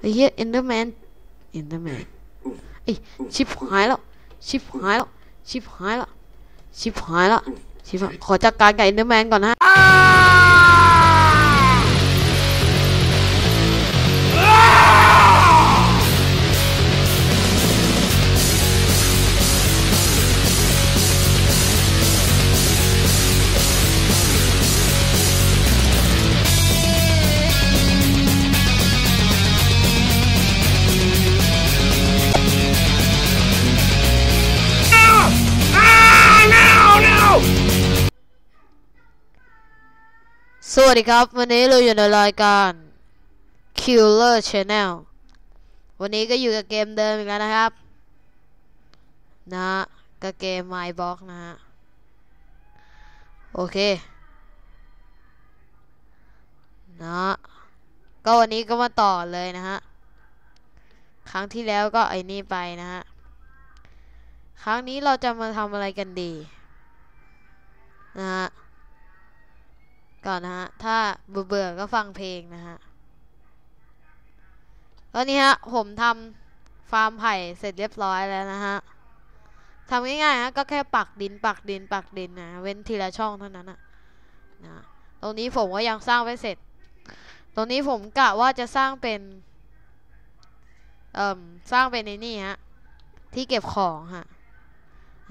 ไอ้เหี้ยเอนเดอร์แมนเอนเดอร์แมนไอ้ชิบหายแล้วชิบหายแล้วชิบหายแล้วชิบหายแล้วชิบขอจัดการกับเอนเดอร์แมนก่อนฮะ วัสดีครับ วันนี้เราอยู่ในรายการ Killer Channel วันนี้ก็อยู่กับเกมเดิมอีกแล้วนะครับ นะกับเกม My Box นะฮะ โอเค นะ ก็วันนี้ก็มาต่อเลยนะฮะ ครั้งที่แล้วก็ไอ้นี่ไปนะฮะ ครั้งนี้เราจะมาทำอะไรกันดี นะฮะ ก่อนนะฮะ ถ้าเบื่อเบื่อก็ฟังเพลงนะฮะแล้วนี่ฮะ ผมทำฟาร์มไผ่เสร็จเรียบร้อยแล้วนะฮะทำง่ายๆฮะ ก็แค่ปักดินปักดินปักดินนะ เว้นทีละช่องเท่านั้นนะนะ ตรงนี้ผมก็ยังสร้างไม่เสร็จ ตรงนี้ผมกะว่าจะสร้างเป็น เอ่มสร้างเป็นในนี่ฮะ ที่เก็บของฮะ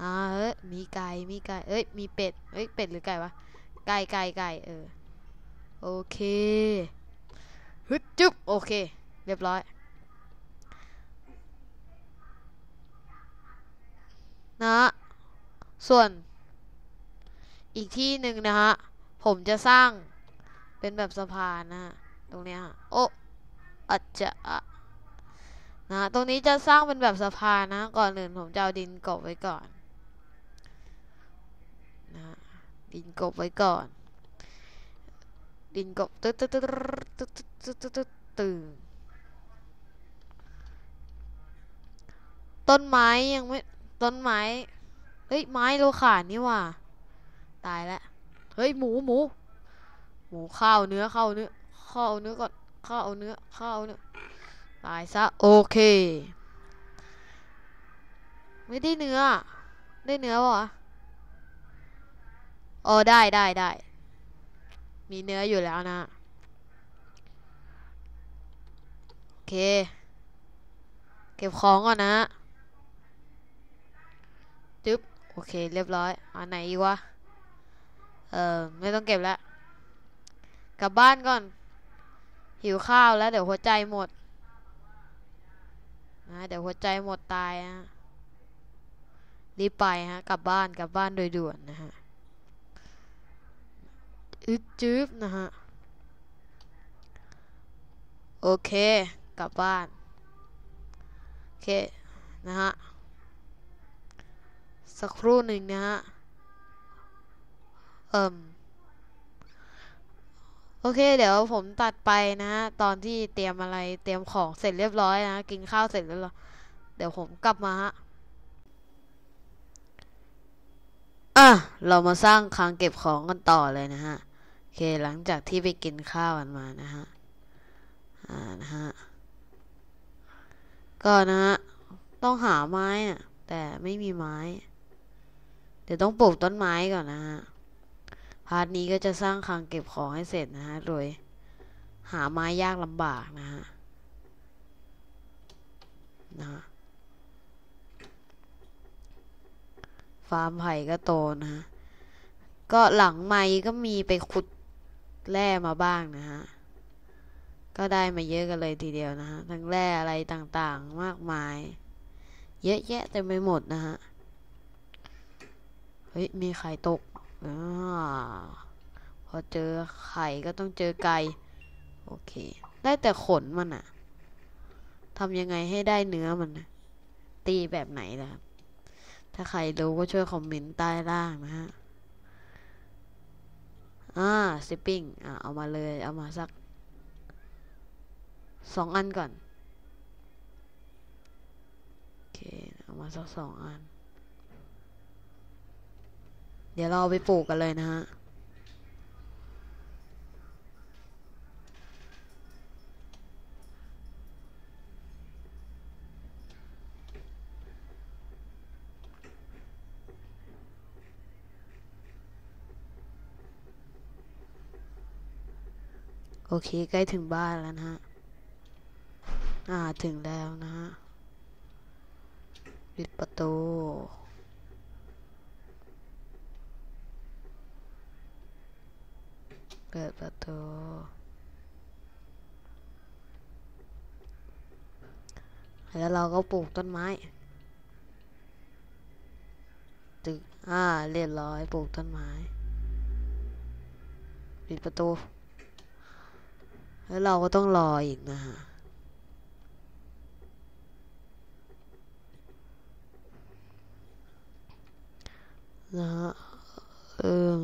อ่าเฮ้ยมีไก่ มีไก่ เอ้ย มีเป็ด เอ้ย เป็ดหรือไก่วะ ไก่ไก่ไก่เออ โอเค ฮึดจุ๊บโอเค เรียบร้อยนะส่วนอีกที่หนึ่งนะฮะ ผมจะสร้างเป็นแบบสะพานนะตรงเนี้ยโอ้อาจจะนะฮะตรงนี้จะสร้างเป็นแบบสะพานนะ ก่อนอื่นผมจะเอาดินกบไว้ก่อนนะฮะ ดินกบไว้ก่อน ดินกบตึ๊ดตึ๊ดตึ๊ดตึ๊ดตึ๊ดตึ๊ดตึ๊ดตึ๊ดต้นไม้ยังไม่ต้นไม้เฮ้ยไม้เราขาดนี่ว่าตายแล้วเฮ้ยหมูหมูหมูข้าวเนื้อข้าวเนื้อข้าวเนื้อก่อนข้าวเนื้อข้าวเนื้อตายซะโอเค ไม่ได้เนื้อ ได้เนื้อวะ โอ้ได้ได้ได้ มีเนื้ออยู่แล้วนะ โอเค เก็บของก่อนนะจึ๊บ โอเค เรียบร้อยอันไหนอีกวะ เออไม่ต้องเก็บแล้วกลับบ้านก่อน หิวข้าวแล้วเดี๋ยวหัวใจหมดนะเดี๋ยวหัวใจหมดตายฮะรีบไปฮะ กลับบ้านกลับบ้านโดยด่วนนะฮะ อึดจึ๊บนะฮะ โอเค กลับบ้าน โอเค นะฮะ สักครู่หนึ่งนะฮะ เอิ่ม โอเค เดี๋ยวผมตัดไปนะฮะ ตอนที่เตรียมอะไร เตรียมของเสร็จเรียบร้อยนะ กินข้าวเสร็จแล้วเหรอเดี๋ยวผมกลับมาฮะอะ เรามาสร้างคลังเก็บของกันต่อเลยนะฮะ เคหลังจากที่ไปกินข้าวกันมานะฮะ อ่านะฮะ ก็นะฮะ ต้องหาไม้อะแต่ไม่มีไม้ เดี๋ยวต้องปลูกต้นไม้ก่อนนะฮะ พาร์ทนี้ก็จะสร้างคลังเก็บของให้เสร็จนะฮะ โดย หาไม้ยากลำบากนะฮะ นะฮะฟาร์มไผ่ก็โตนะฮะก็หลังไม้ก็มีไปขุด แร่มาบ้างนะฮะ ก็ได้มาเยอะกันเลยทีเดียวนะฮะ ทั้งแร่อะไรต่างๆมากมาย เยอะแยะเต็มไปหมดนะฮะ เฮ้ย มีไข่ตกอพอเจอไข่ก็ต้องเจอไก่ โอเค ได้แต่ขนมันอะทำยังไงให้ได้เนื้อมันนะตีแบบไหนล่ะครับ ถ้าใครรู้ก็ช่วยคอมเมนต์ใต้ล่างนะฮะ อ่าสิปปิ้งอ่าเอามาเลย เอามาสักสองอันก่อน โอเค เอามาสักสองอัน เดี๋ยวเราไปปลูกกันเลยนะฮะ โโอเค ใกล้ถึงบ้านแล้วนะฮะ อ่า ถึงแล้วนะฮะ ปิดประตู เปิดประตู แล้วเราก็ปลูกต้นไม้ ตึก อ่า เรียบร้อย ปลูกต้นไม้ ปิดประตู แล้วเราก็ต้องรออีกนะฮะนะฮะเอิม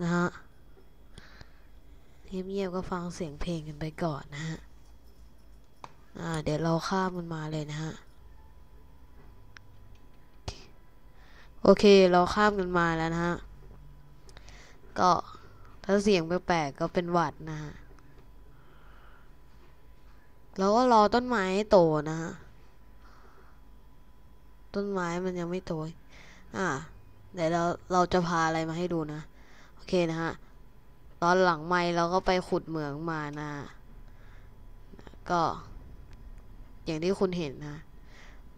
นะฮะเงียบๆก็ฟังเสียงเพลงกันไปก่อนนะฮะ อ่า เดี๋ยวเราข้ามมันมาเลยนะฮะ โอเคเราข้ามกันมาแล้วนะฮะ ก็ถ้าเสียงแปลกๆก็เป็นหวัดนะฮะเราก็รอต้นไม้ให้โตนะฮะ ต้นไม้มันยังไม่โต อ่าเดี๋ยวเราเราจะพาอะไรมาให้ดูนะ โอเคนะฮะ ตอนหลังไม้เราก็ไปขุดเหมืองมานะ ก็ อย่างที่คุณเห็นนะ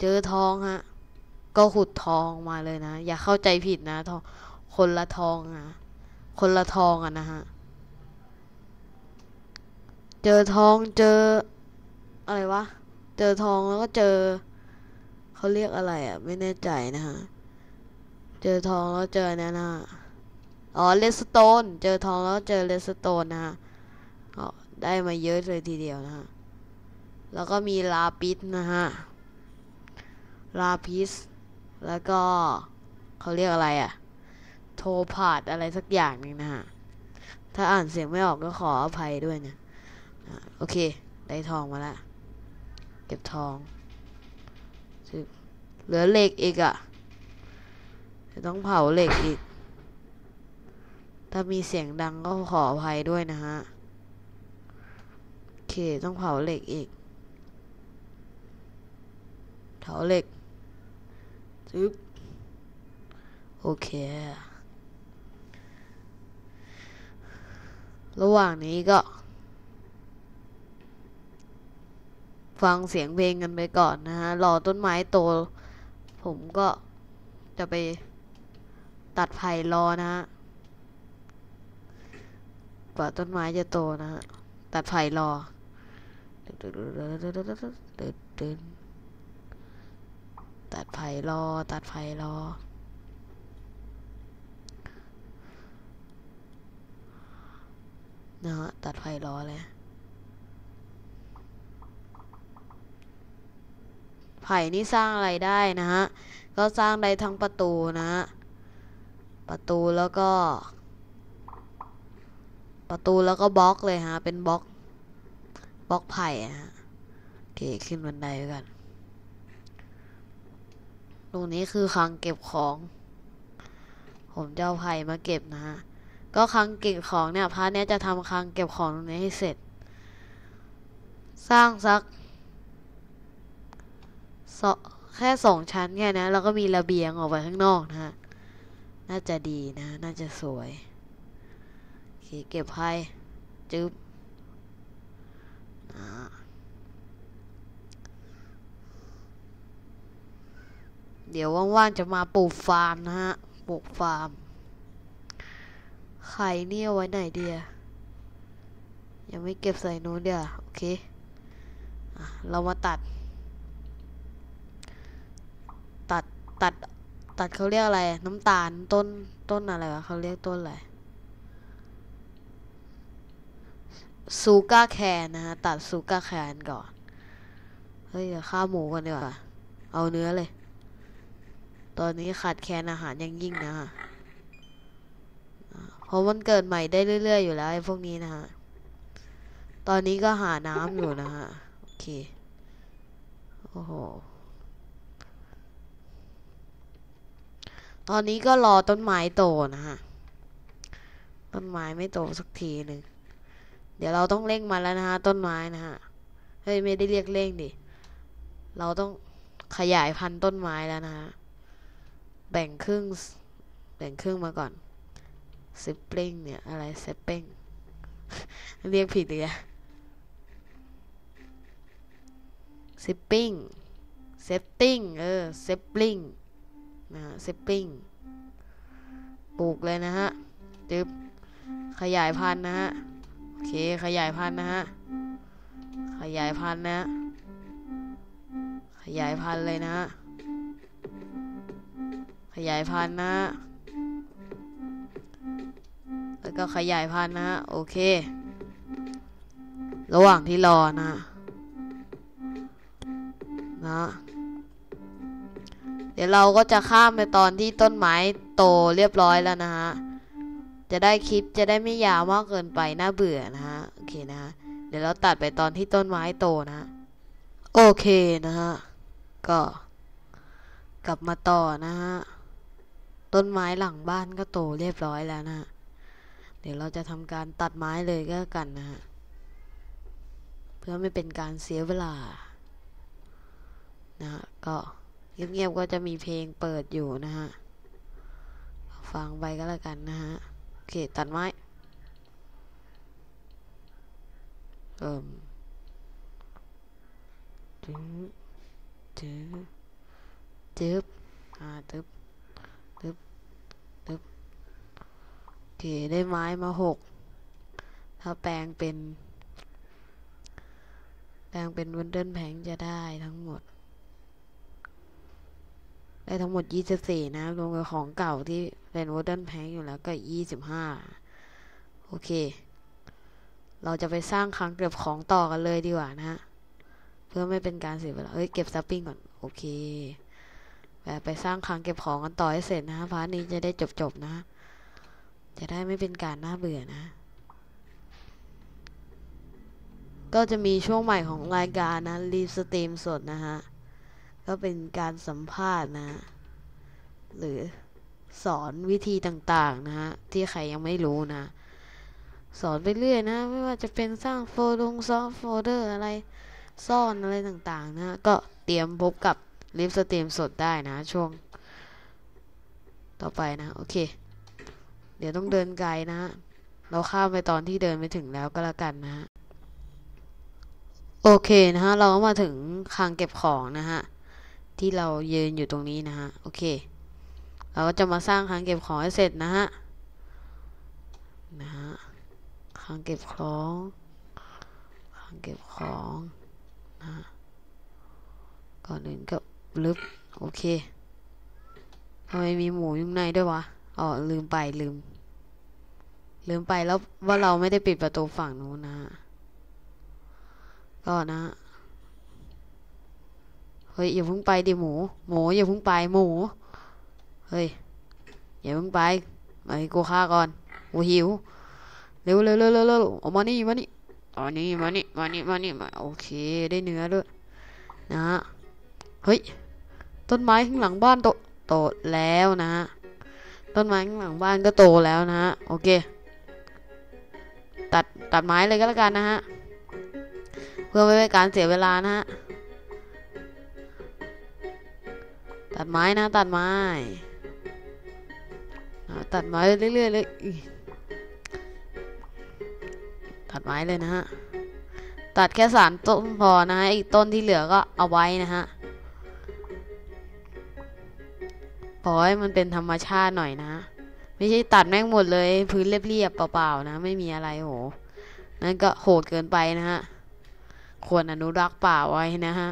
เจอทองฮะ ก็ขุดทองมาเลยนะ อย่าเข้าใจผิดนะทองคนละทองนะคนละทองอะนะฮะ เจอทองเจอ อะไรวะ เจอทองแล้วก็เจอ เขาเรียกอะไรอะไม่แน่ใจนะฮะ เจอทองแล้วเจอเนี่ยนะอ๋อเลสโตน เจอทองแล้วเจอเลสโตนนะฮะได้มาเยอะเลยทีเดียวนะฮะ แล้วก็มีลาปิสนะฮะ ลาปิส แล้วก็เขาเรียกอะไรอะโทพาดอะไรสักอย่างหนึงนะฮะ ถ้าอ่านเสียงไม่ออกก็ขออภัยด้วยนะอะโอเค ได้ทองมาแล้วเก็บทองเหลือเหล็กอีกอะ่ะจะต้องเผาเหล็กอีก ถ้ามีเสียงดังก็ขออภัยด้วยนะฮะ โอเค ต้องเผาเหล็กอีก เผาเหล็ก ซึบโอเค ระหว่างนี้ก็ ฟังเสียงเพลงกันไปก่อนนะฮะ รอต้นไม้โต ผมก็จะไปตัดไผ่รอนะฮะ กว่าต้นไม้จะโตนะฮะ ตัดไผ่รอ ตัดไผ่รอ ตัดไผ่รอ นะฮะ ตัดไผ่รอเลย ไผ่นี่สร้างอะไรได้นะฮะ ก็สร้างได้ทั้งประตูนะฮะ ประตูแล้วก็ ประตูแล้วก็บล็อกเลยฮะ เป็นบล็อก บล็อกไผ่อะฮะ โอเค ขึ้นบันไดกัน ตรงนี้คือคลังเก็บของ ผมจะเอาไผ่มาเก็บนะฮะ ก็คลังเก็บของเนี่ยพาร์ทเนี้ยจะทำคลังเก็บของตรงนี้ให้เสร็จ สร้างสักแค่สองชั้นแค่นะแล้วก็มีระเบียงออกไปข้างนอกนะฮะ น่าจะดีนะ น่าจะสวยโอเคเก็บไพ่จึ๊บ เดี๋ยวว่างๆจะมาปลูกฟาร์มนะฮะ ปลูกฟาร์ม ไข่เนี่เอาไว้ไหนเดียยังไม่เก็บใส่นู้นเดียวโอเคอเรามาตัด ตัด ตัด ตัดเขาเรียกอะไร น้ำตาล ต้น ต้นอะไรวะเขาเรียกต้นอะไร ซูก้าแคนนะฮะ ตัดซูก้าแคนก่อน เฮ้ยเดี๋ยวข้าหมูกันดีกว่า เอาเนื้อเลย ตอนนี้ขาดแคลนอาหารยังยิ่งนะฮะเพราะมันเกิดใหม่ได้เรื่อย ๆ อยู่แล้วไอ้พวกนี้นะฮะ ตอนนี้ก็หาน้ำอยู่นะฮะ โอเค โอ้โห ตอนนี้ก็รอต้นไม้โตนะฮะ ต้นไม้ไม่โตสักทีหนึ่ง เดี๋ยวเราต้องเร่งมาแล้วนะฮะ ต้นไม้นะฮะ เฮ้ย ไม่ได้เรียกเร่งดิ เราต้องขยายพันธุ์ต้นไม้แล้วนะฮะ แบ่งครึ่ง แบ่งครึ่งมาก่อนซิปปิ้งเนี่ย อะไรเซปปิ้งเรียกผิดเลยอะซิปปิ้งเซปติ้งเออเซปปิ้งนะฮะเซปปิ้งปลูกเลยนะฮะจึบขยายพันธุ์นะฮะโอเคขยายพันธุ์นะฮะขยายพันธุ์นะ ขยายพันธุ์เลยนะ ขยายพันธุ์นะ แล้วก็ขยายพันธุ์นะ โอเค ระหว่างที่รอนะนะเดี๋ยวเราก็จะข้ามไปตอนที่ต้นไม้โตเรียบร้อยแล้วนะฮะ จะได้คลิปจะได้ไม่ยาวมากเกินไปน่าเบื่อนะฮะ โอเคนะฮะ เดี๋ยวเราตัดไปตอนที่ต้นไม้โตนะ โอเคนะฮะ ก็กลับมาต่อนะฮะ ต้นไม้หลังบ้านก็โตเรียบร้อยแล้วนะฮะเดี๋ยวเราจะทำการตัดไม้เลยก็แล้วกันนะฮะ เพื่อไม่เป็นการเสียเวลา นะฮะ ก็เงียบๆก็จะมีเพลงเปิดอยู่นะฮะ ฟังไปก็แล้วกันนะฮะ โอเค ตัดไม้ เอิ่มจึ๊บจึ๊บจึ๊บอ่าตึ๊บตึ๊บตึ๊บโอ เคได้ไม้มาหกถ้าแปลงเป็น แปลงเป็นวันเดิลแผงจะได้ทั้งหมด ได้ทั้งหมด24นะรวมกับของเก่าที่เป็นว o เดิลแพงอยู่แล้วก็25โอเค เราจะไปสร้างคลังเก็บของต่อกันเลยดีกว่านะ เพื่อไม่เป็นการเสียเวลาเฮ้ยเก็บซับปิ้งก่อน โอเคแบบไปสร้างคลังเก็บของกันต่อให้เสร็จนะฮะพาร์ทนี้จะได้จบๆนะ จะได้ไม่เป็นการน่าเบื่อนะ ก็จะมีช่วงใหม่ของรายการนะรีสตรีมสดนะฮะ ก็เป็นการสัมภาษณ์นะ หรือสอนวิธีต่างๆนะฮะ ที่ใครยังไม่รู้นะ สอนไปเรื่อยนะ ไม่ว่าจะเป็นสร้างโฟลงซอฟโฟลเดอร์อะไรซ่อนอะไรต่างๆ นะ ก็เตรียมพบกับลิฟสตรีมสดได้นะ ช่วง ต่อไปนะ โอเค ดี๋ยวต้องเดินไกลนะเราข้ามไปตอนที่เดินไปถึงแล้วก็แล้วกันนะฮะ โอเคนะฮะ เราก็มาถึงคลังเก็บของนะฮะ ที่เรายืนอยู่ตรงนี้นะฮะ โอเค เราก็จะมาสร้างคลังเก็บของให้เสร็จนะฮะ นะฮะคลังเก็บของคลังเก็บของนะฮะก่อนอื่นก็ลึบโอเคทำไมมีหมูอยู่ในด้วยวะ อ๋อ ลืมไปลืม ลืมไปแล้วว่าเราไม่ได้ปิดประตูฝั่งนู้นนะก็นะ เฮ้ยอย่าเพิ่งไปดิหมู หมูอย่าเพิ่งไปหมู เฮ้ยอย่าเพิ่งไปมาให้กูฆ่าก่อนกูหิว เร็วเร็วเร็วเร็วเร็วเอามานี่มานี่ตอนนี้มานี่มานี่มานี่มาโอเคได้เนื้อด้วยนะฮะเฮ้ยต้นไม้ข้างหลังบ้านโตโตแล้วนะฮะต้นไม้ข้างหลังบ้านก็โตแล้วนะฮะโอเค ตัดตัดไม้เลยก็แล้วกันนะฮะ เพื่อไม่เป็นการเสียเวลานะฮะ ตัดไม้นะ ตัดไม้อ่ตัดไม้เรื่อยๆเลยอิ๊ยตัดไม้เลยนะฮะ ตัดแค่สามต้นพอนะฮะอีกต้นที่เหลือก็เอาไว้นะฮะปล่อยมันเป็นธรรมชาติหน่อยนะ ไม่ใช่ตัดแม่งหมดเลย พื้นเรียบๆเปล่าๆนะ ไม่มีอะไรโหนั่นก็โหดเกินไปนะฮะควรอนุรักษ์ป่าไว้นะฮะ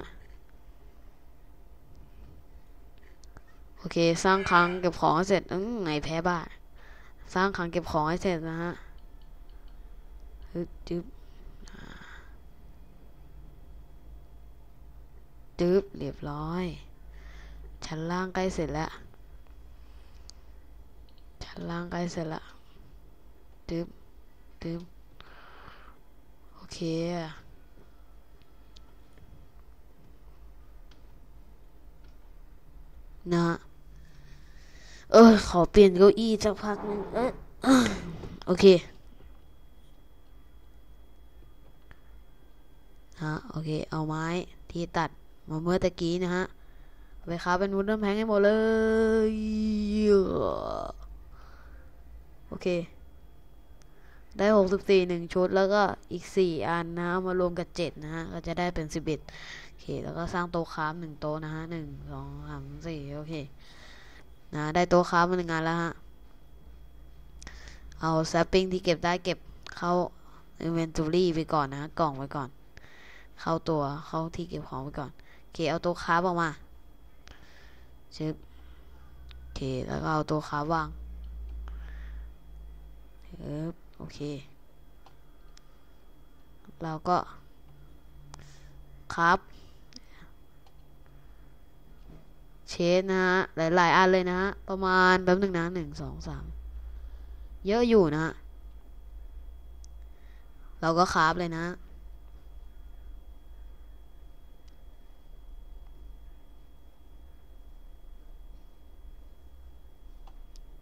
โอเค สร้างคลังเก็บของให้เสร็จอืมไงแพ้บ้าสร้างคลังเก็บของให้เสร็จนะฮะจึ๊บจึ๊บเรียบร้อย ชั้นล่างใกล้เสร็จแล้ว ล่างกล้เสร็จแล้วจึ๊บจึ๊บโอเค นะ เออ ขอเปลี่ยนเก้าอี้สักพักหนึงเออโอเค ฮะ โอเค เอาไม้ที่ตัดมาเมื่อตะกี้นะฮะไปค้าเป็นวูดเดิลแพงให้หมดเลย โอเค ได้หกสิบสี่หนึ่งชุด แล้วก็อีกสี่อันนะมารวมกับเจ็ดนะฮะ ก็จะได้เป็นสิบเอ็ดโอเค แล้วก็สร้างโต๊ะค้าหนึ่งโต๊ะนะฮะหนึ่งสองสามสี่โอเค นะ ได้โต๊ะค้ามาหนึ่งอันแล้วฮะ เอาแซปปิ้งที่เก็บได้เก็บเข้า inventory ไปก่อนนะฮะกล่องไว้ก่อน เข้าตัวเข้าที่เก็บของไว้ก่อนโอเค เอาตัวค้าออกมาชึบโอเค แล้วก็เอาตัวค้าวาง ฮึบโอเค เราก็ ครับ เชนนะฮะ หลาย ๆ อันเลยนะฮะ ประมาณแป๊บหนึ่งนะหนึ่งสองสามเยอะอยู่นะฮะเราก็คราฟเลยนะ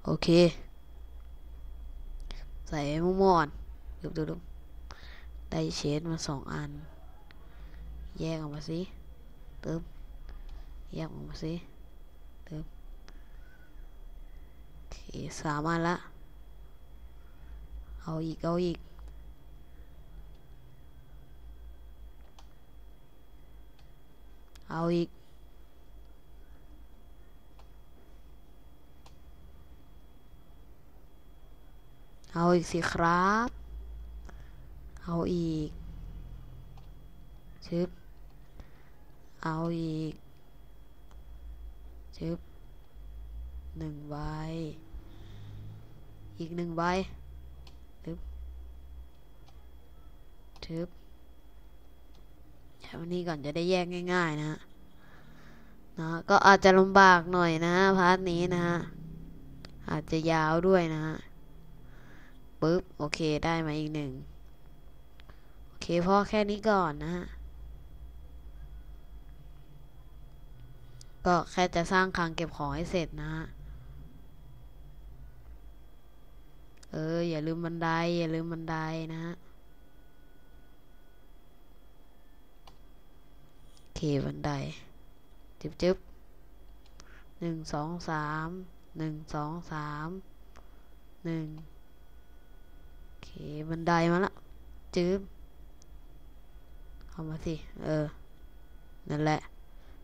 โอเค ใส่มุมอนดูดูดูได้เชดมาสองอัน แยกออกมาสิเตึ๊บแยกออกมาสิเตึ๊บโอเคสามอันละ เอาอีก เอาอีกเอาอีก เอาอีกสิครับ เอาอีก ชึบ เอาอีก ชึบหนึ่งใบ อีกหนึ่งใบ ทึบ ทึบใช้วันนี้ก่อนจะได้แยกง่ายๆนะฮะนะก็อาจจะลำบากหน่อยนะพาร์ทนี้นะฮะ อาจจะยาวด้วยนะฮะ ปึ๊บ โอเคได้มาอีกหนึ่งโอเคพ่อแค่นี้ก่อนนะฮะ ก็แค่จะสร้างคลังเก็บของให้เสร็จนะฮะ เออ อย่าลืมบันได อย่าลืมบันไดนะฮะโอเคบันไดจึ๊บจึ๊บหนึ่งสองสามหนึ่งสองสามหนึ่ง บันไดมาละจึ๊บเอามาสิ เออ นั่นแหละ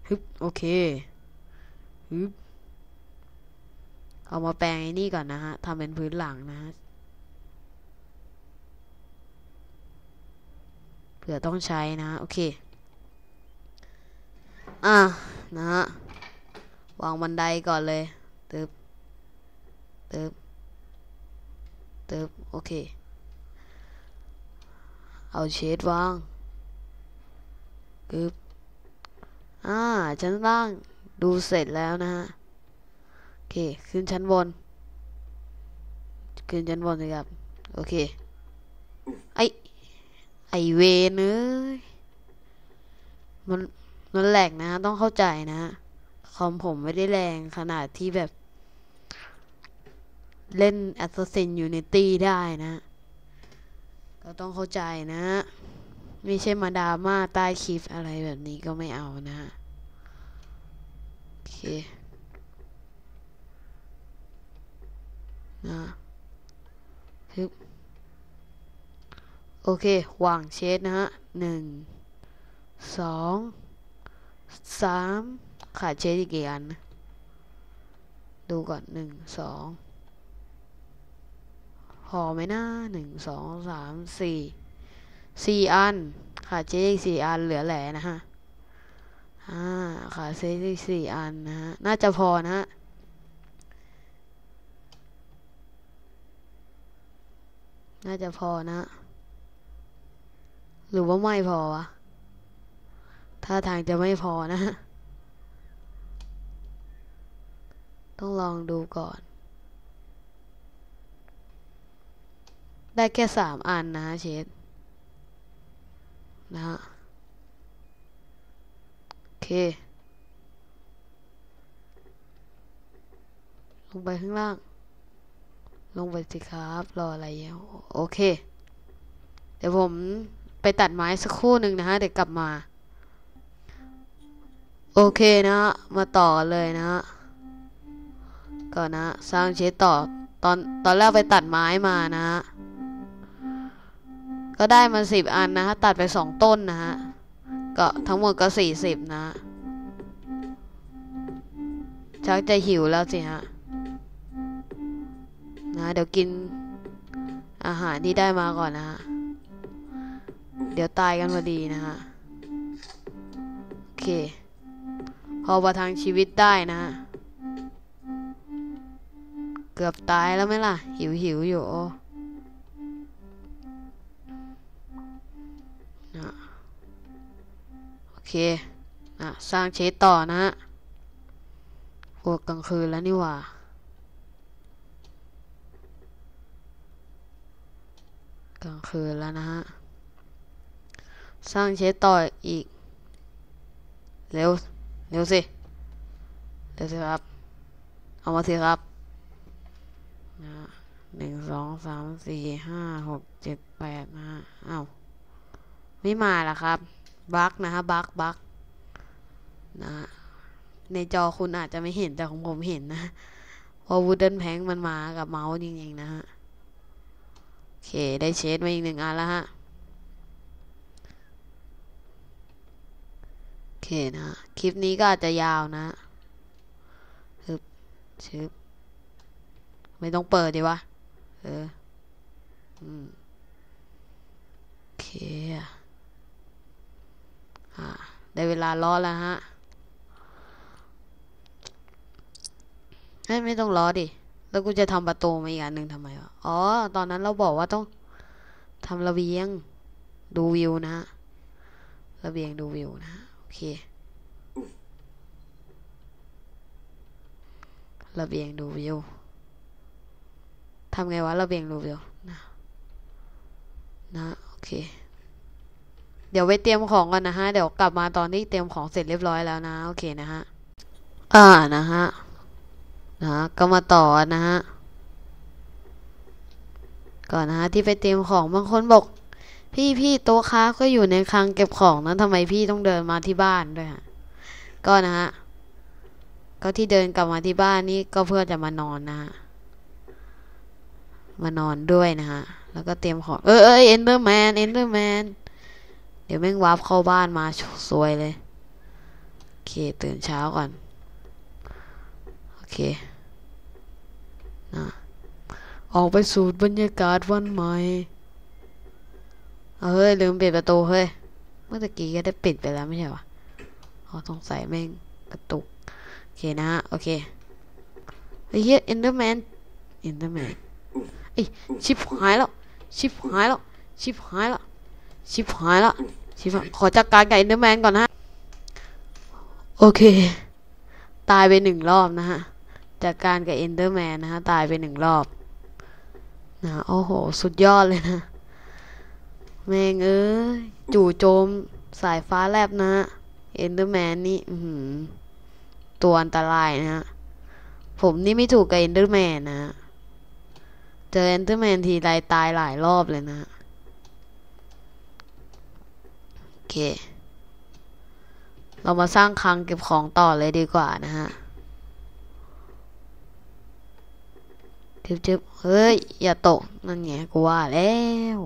ฮึบ โอเค ฮึบ เอามาแปลงไอ้นี่ก่อนนะฮะทำเป็นพื้นหลังนะฮะเผื่อต้องใช้นะโอเค อะ นะฮะ วางบันไดก่อนเลยตึบตึบตึบโอเค เอาเชดวางกึบอ่า ชั้นล่างดูเสร็จแล้วนะฮะ โอเค ขึ้นชั้นบน ขึ้นชั้นบนเลยครับ โอเค ไอไอเวนเอ้ยมันมันแหลกนะ ต้องเข้าใจนะคอมผมไม่ได้แรงขนาดที่แบบ เล่น Assassin Unity ได้นะ ก็ต้องเข้าใจนะ ไม่ใช่มาดราม่าใต้คลิปอะไรแบบนี้ก็ไม่เอานะ โอเค นะฮึบโอเค วางเชดนะฮะหนึ่ง สอง สาม ขาดเชดอีกกี่อัน ดูก่อนหนึ่ง สอง พอไหมนะหนึ่งสองสามสี่สี่อันขาดเชดอีกสี่อันเหลือแหล่นะฮะอ่าขาดเชดอีกสี่อันนะฮะน่าจะพอนะฮะน่าจะพอนะ หรือว่าไม่พอวะถ้าทางจะไม่พอนะ ต้องลองดูก่อน ได้แค่สามอันนะเชดนะฮะโอเค ลงไปข้างล่าง ลงไปสิครับ รออะไรอะโอเค เดี๋ยวผมไปตัดไม้สักครู่หนึ่งนะฮะ เดี๋ยวกลับมา โอเคนะฮะ มาต่อเลยนะฮะก่อนนะสร้างเชดต่อตอนตอนแรกไปตัดไม้มานะฮะ ก็ได้มาสิบอันนะฮะตัดไปสองต้นนะฮะก็ทั้งหมดก็สี่สิบนะฮะชักจะหิวแล้วสิฮะนะเดี๋ยวกินอาหารที่ได้มาก่อนนะฮะเดี๋ยวตายกันพอดีนะฮะโอเค พอประทังชีวิตได้นะฮะเกือบตายแล้วไหมล่ะ หิวหิวอยู่ เคนะสร้างเชดต่อนะฮะพวกกลางคืนแล้วนี่หว่ากลางคืนแล้วนะฮะ สร้างเชดต่ออีก เร็ว เร็วสิ เร็วสิครับ เอามาสิครับนะหนึ่งสองสามสี่ห้าหกเจ็ดแปดนะฮะอ้าว ไม่มาละครับ บั๊กนะฮะบั๊กบั๊กนะฮะในจอคุณอาจจะไม่เห็นแต่ของผมเห็นนะเพราะวูดเดิลแพงมันมากับเมาส์จริงๆนะฮะโอเคได้เชดมาอีกหนึ่งอันแล้วฮะโอเคนะคลิปนี้ก็อาจจะยาวนะฮึบชึบไม่ต้องเปิดดีวะเอออืมโอเคอะ ได้เวลาล้อแล้วฮะไม่ต้องล้อดิ แล้วกูจะทำประตูมาอีกอันหนึ่งทำไมวะ อ๋อ ตอนนั้นเราบอกว่าต้องทำระเบียง ดูวิวนะฮะ ระเบียงดูวิวนะฮะโอเค ระเบียงดูวิวทำไงวะระเบียงดูวิวนะ นะ โอเค เดี๋ยวไปเตรียมของก่อนนะฮะ เดี๋ยวกลับมาตอนที่เตรียมของเสร็จเรียบร้อยแล้วนะ โอเคนะฮะ อ่านะฮะ นะฮะก็มาต่อนะฮะ ก่อนนะฮะที่ไปเตรียมของบางคนบอก พี่พี่โต๊ะค้าก็อยู่ในคลังเก็บของนะทำไมพี่ต้องเดินมาที่บ้านด้วยฮะ ก็นะฮะ ก็ที่เดินกลับมาที่บ้านนี่ก็เพื่อจะมานอนนะฮะ มานอนด้วยนะฮะ แล้วก็เตรียมของ เออเออเอนเดอร์แมน เอนเดอร์แมน เดี๋ยวแม่งวาร์ปเข้าบ้านมาซวยเลย โอเค ตื่นเช้าก่อน โอเคนะออกไปสูดบรรยากาศวันใหม่เฮ้ย ลืมปิดประตูเฮ้ย เมื่อกี้ก็ได้ปิดไปแล้วไม่ใช่ปะอ๋อสงสัยแม่งกระตุก โอเคนะ โอเคเฮ้ยเอ็นเดอร์แมนเอ็นเดอร์แมนเอ้ชิบหายแล้ว ชิบหายแล้ว ชิบหายแล้ว ชิบหายแล้วชิบหายขอจัดการกับเอนเดอร์แมนก่อนนะโอเค ตายไปหนึ่งรอบนะฮะจากการกับเอนเดอร์แมนนะฮะ ตายไปหนึ่งรอบนะโอ้โห สุดยอดเลยนะ แม่งเอ้ย จู่โจมสายฟ้าแลบนะฮะเอนเดอร์แมนนี่อืตัวอันตรายนะฮะ ผมนี่ไม่ถูกกับเอนเดอร์แมนนะฮะเจอเอนเดอร์แมนทีไรตายหลายรอบเลยนะฮะ โอ เค เรามาสร้างคลังเก็บของต่อเลยดีกว่านะฮะจึบๆเฮ้ย อย่าตก นั่นไงกูว่าแล้ว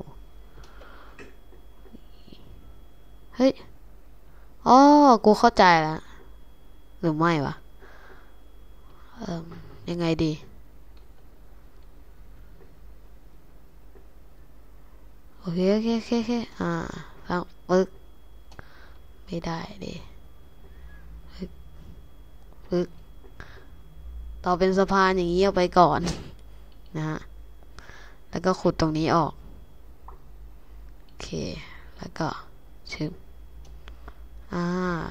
เฮ้ย อ๋อ กูเข้าใจล้วหรือไม่วะ เอ่อยังไงดี โอเค โอเค โอเคโอเคอ่าฟังปึ๊ก ไม่ได้ดิปึ๊กปึ๊กต่อเป็นสะพานอย่างนี้เอาไปก่อน นะฮะ แล้วก็ขุดตรงนี้ออก โอเค แล้วก็ชึบอ่า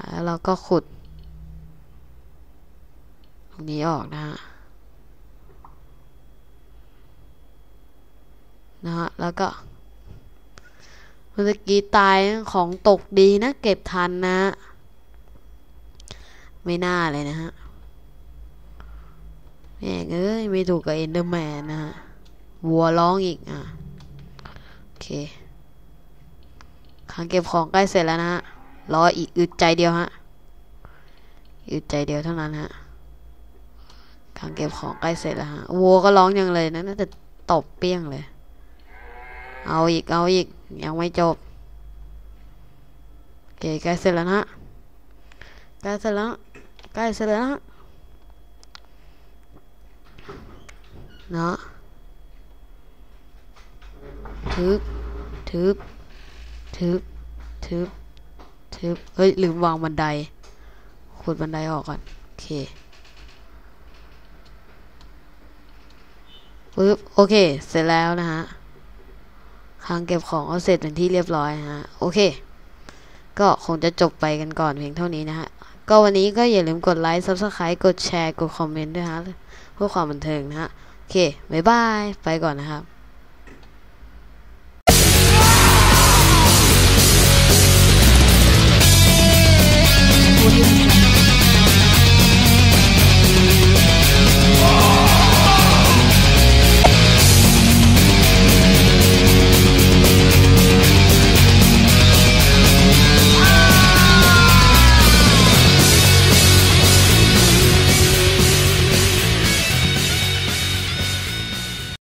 แล้วเราก็ขุด ตรงนี้ออกนะฮะ นะฮะ แล้วก็ เมื่อกี้ตายของตกดีนะ เก็บทันนะ ไม่น่าเลยนะฮะแม่เอ้ย ไม่ถูกกับเอนเดอร์แมนนะฮะ วัวร้องอีกอะ โอเคครั้งเก็บของใกล้เสร็จแล้วนะฮะ รออีกอึดใจเดียวฮะอยู่ใจเดียวเท่านั้นฮะคลังเก็บของใกล้เสร็จแล้วฮะ วัวก็ร้องยังเลยนะน่าจะตบเปี้ยงเลย เอาอีก เอาอีก ยังไม่จบโอเคใกล้เสร็จแล้วนะฮะใกล้เสร็จแล้วใกล้เสร็จแล้วนะเนาะทึบทึบทึบทึบทึบเฮ้ยลืมวางบันไดขุดบันไดออกก่อนโอเคปึ๊บโอเค เสร็จแล้วนะฮะ คางเก็บของเอาเสร็จเป็นที่เรียบร้อยฮะโอเค ก็คงจะจบไปกันก่อนเพียงเท่านี้นะฮะก็วันนี้ก็อย่าลืมกดไลค์ซับสไครต์กดแชร์กดคอมเมนต์ด้วยฮะเพื่อความบันเทิงนะฮะโอเคบ๊ายบายไปก่อนนะครับ我。